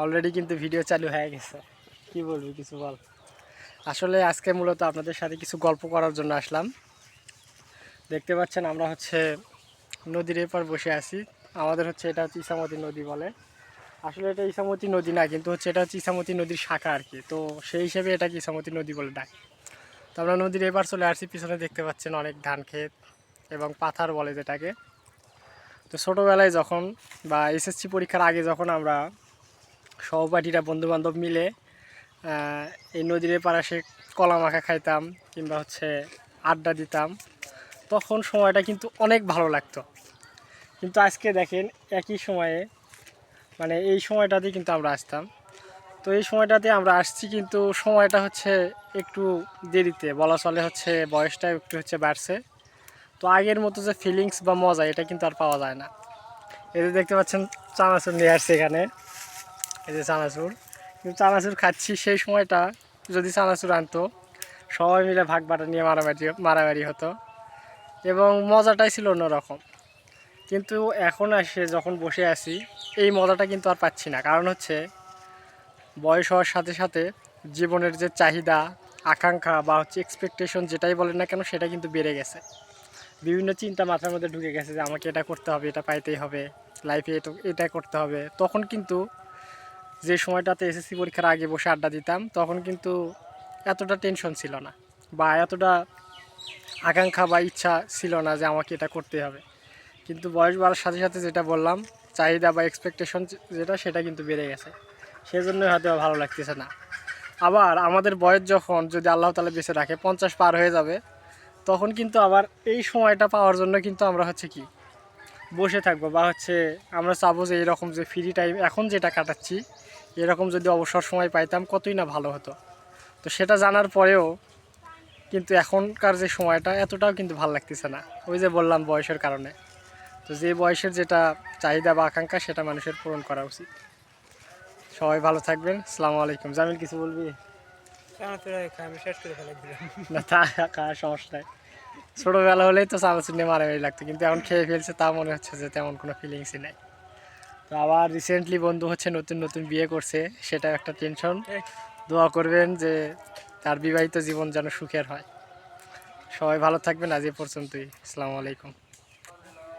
Already কিন্তু video চালু হয়ে গেছে। কি বলবি, কিছু বল? আসলে আজকে মূলত আপনাদের সাথে কিছু গল্প করার জন্য আসলাম। দেখতে পাচ্ছেন আমরা হচ্ছে নদীর এপার বসে আছি। আমাদের হচ্ছে এটা হচ্ছে ইসামতি নদী বলে। আসলে এটা ইসামতি নদী না, কিন্তু হচ্ছে এটা হচ্ছে ইসামতি নদীর শাখা আর কি। তো সেই হিসেবে এটাকে ইসামতি নদী বলে ডাক। তো আমরা নদীর এপার চলে আসছি, পিছনে দেখতে পাচ্ছেন অনেক ধান ক্ষেত এবং পাথার বলে যেটাকে। তো ছোটোবেলায় যখন বা এসএসসি পরীক্ষার আগে যখন আমরা সহপাঠীরা, বন্ধুবান্ধব মিলে এই নদীর এসে কলা মাখা খাইতাম কিংবা হচ্ছে আড্ডা দিতাম। তখন সময়টা কিন্তু অনেক ভালো লাগতো। কিন্তু আজকে দেখেন একই সময়ে মানে এই সময়টাতে কিন্তু আমরা আসতাম। তো এই সময়টাতে আমরা আসছি কিন্তু সময়টা হচ্ছে একটু দেরিতে। বলা চলে হচ্ছে বয়সটা একটু হচ্ছে বাড়ছে। তো আগের মতো যে ফিলিংস বা মজা, এটা কিন্তু আর পাওয়া যায় না। যে দেখতে পাচ্ছেন, চানাচুর নিয়ে আসছে এখানে। এই যে চানাচুর। কিন্তু চানাচুর খাচ্ছি সেই সময়টা যদি চানাচুর আনতো, সবাই মিলে ভাগ বাটা নিয়ে মারামারি মারামারি হতো। এবং মজাটাই ছিল অন্যরকম। কিন্তু এখন এসে যখন বসে আছি, এই মজাটা কিন্তু আর পাচ্ছি না। কারণ হচ্ছে, বয়স হওয়ার সাথে সাথে জীবনের যে চাহিদা, আকাঙ্ক্ষা বা হচ্ছে এক্সপেকটেশন যেটাই বলেন না কেন, সেটা কিন্তু বেড়ে গেছে। বিভিন্ন চিন্তা মাথার মধ্যে ঢুকে গেছে যে আমাকে এটা করতে হবে, এটা পাইতেই হবে লাইফে এটা করতে হবে। তখন কিন্তু যে সময়টাতে এসএসসি পরীক্ষার আগে বসে আড্ডা দিতাম, তখন কিন্তু এতটা টেনশন ছিল না বা এতটা আকাঙ্ক্ষা বা ইচ্ছা ছিল না যে আমাকে এটা করতে হবে। কিন্তু বয়স বাড়ার সাথে সাথে যেটা বললাম, চাহিদা বা এক্সপেকটেশন যেটা সেটা কিন্তু বেড়ে গেছে। সেজন্যই হয়তো ভালো লাগতেছে না। আবার আমাদের বয়স যখন যদি আল্লাহ তালা বেঁচে রাখে, পঞ্চাশ পার হয়ে যাবে, তখন কিন্তু আবার এই সময়টা পাওয়ার জন্য কিন্তু আমরা হচ্ছে কি বসে থাকব বা হচ্ছে আমরা চাবো যে এরকম যে ফ্রি টাইম এখন যেটা কাটাচ্ছি এরকম যদি অবসর সময় পাইতাম কতই না ভালো হতো। তো সেটা জানার পরেও কিন্তু এখনকার যে সময়টা এতটাও কিন্তু ভালো লাগতেছে না। ওই যে বললাম বয়সের কারণে। তো যে বয়সের যেটা চাহিদা বা আকাঙ্ক্ষা সেটা মানুষের পূরণ করা উচিত। সবাই ভালো থাকবেন। আসসালামু আলাইকুম। জামিল কিছু বলবি? না তা সমস্যা নাই। ছোটোবেলা হলেই তো চানাচুর নিয়ে মারামারি লাগতো কিন্তু এখন খেয়ে ফেলছে তা মনে হচ্ছে যে তেমন কোনো ফিলিংসই নাই। তো আবার রিসেন্টলি বন্ধু হচ্ছে নতুন নতুন বিয়ে করছে সেটা একটা টেনশন দোয়া করবেন যে তার বিবাহিত জীবন যেন সুখের হয়। সবাই ভালো থাকবেন আজ এ পর্যন্তই। আসসালামু আলাইকুম।